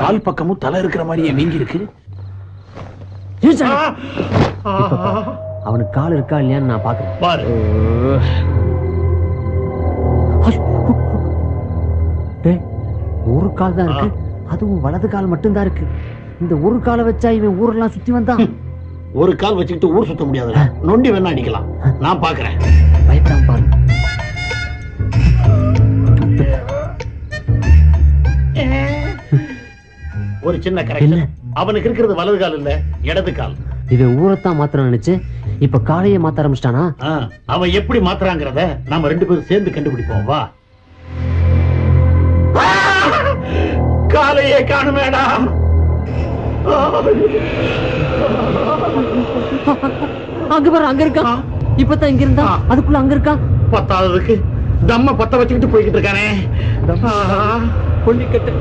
கால் பக்கமும் தலை இருக்கிற மாதிரியே வீங்கி இருக்கு அவனுக்கு கால் இருக்கா இல்லையான்னு நான் பாக்குறேன் பாரு. ஒரு கால் தான் இருக்கு. அதுவும் வலது கால் மட்டும்தான் இருக்கு. இந்த ஒரு காலை வச்சா இவன் ஊரெல்லாம் சுத்தி வந்தான். ஒரு கால் வச்சுக்கிட்டு ஊர் சுத்த முடியாதுல நொண்டி வேணா அடிக்கலாம். நான் பாக்குறேன் பயப்படாம பாரு ஒரு சின்ன? கரெக்ஷன் அவனுக்கு இருக்கிறது வலது கால் இல்ல இடது கால். இவன் ஊரைத்தான் மாத்திர நினைச்சு இப்ப காலையே மாத்த ஆரம்பிச்சிட்டானா? அவன் எப்படி மாத்துறாங்கிறத நாம ரெண்டு பேரும் சேர்ந்து கண்டுபிடிப்போம். வா. காலையே காணுமேடா அங்க பாரு அங்க இருக்கான் இப்பதான் இங்க இருந்தா? அதுக்குள்ள அங்க இருக்கான் பத்தாவதுக்கு தம்ம பத்த வச்சுக்கிட்டு போய்கிட்டு இருக்கானே. கொல்லிக்கட்டு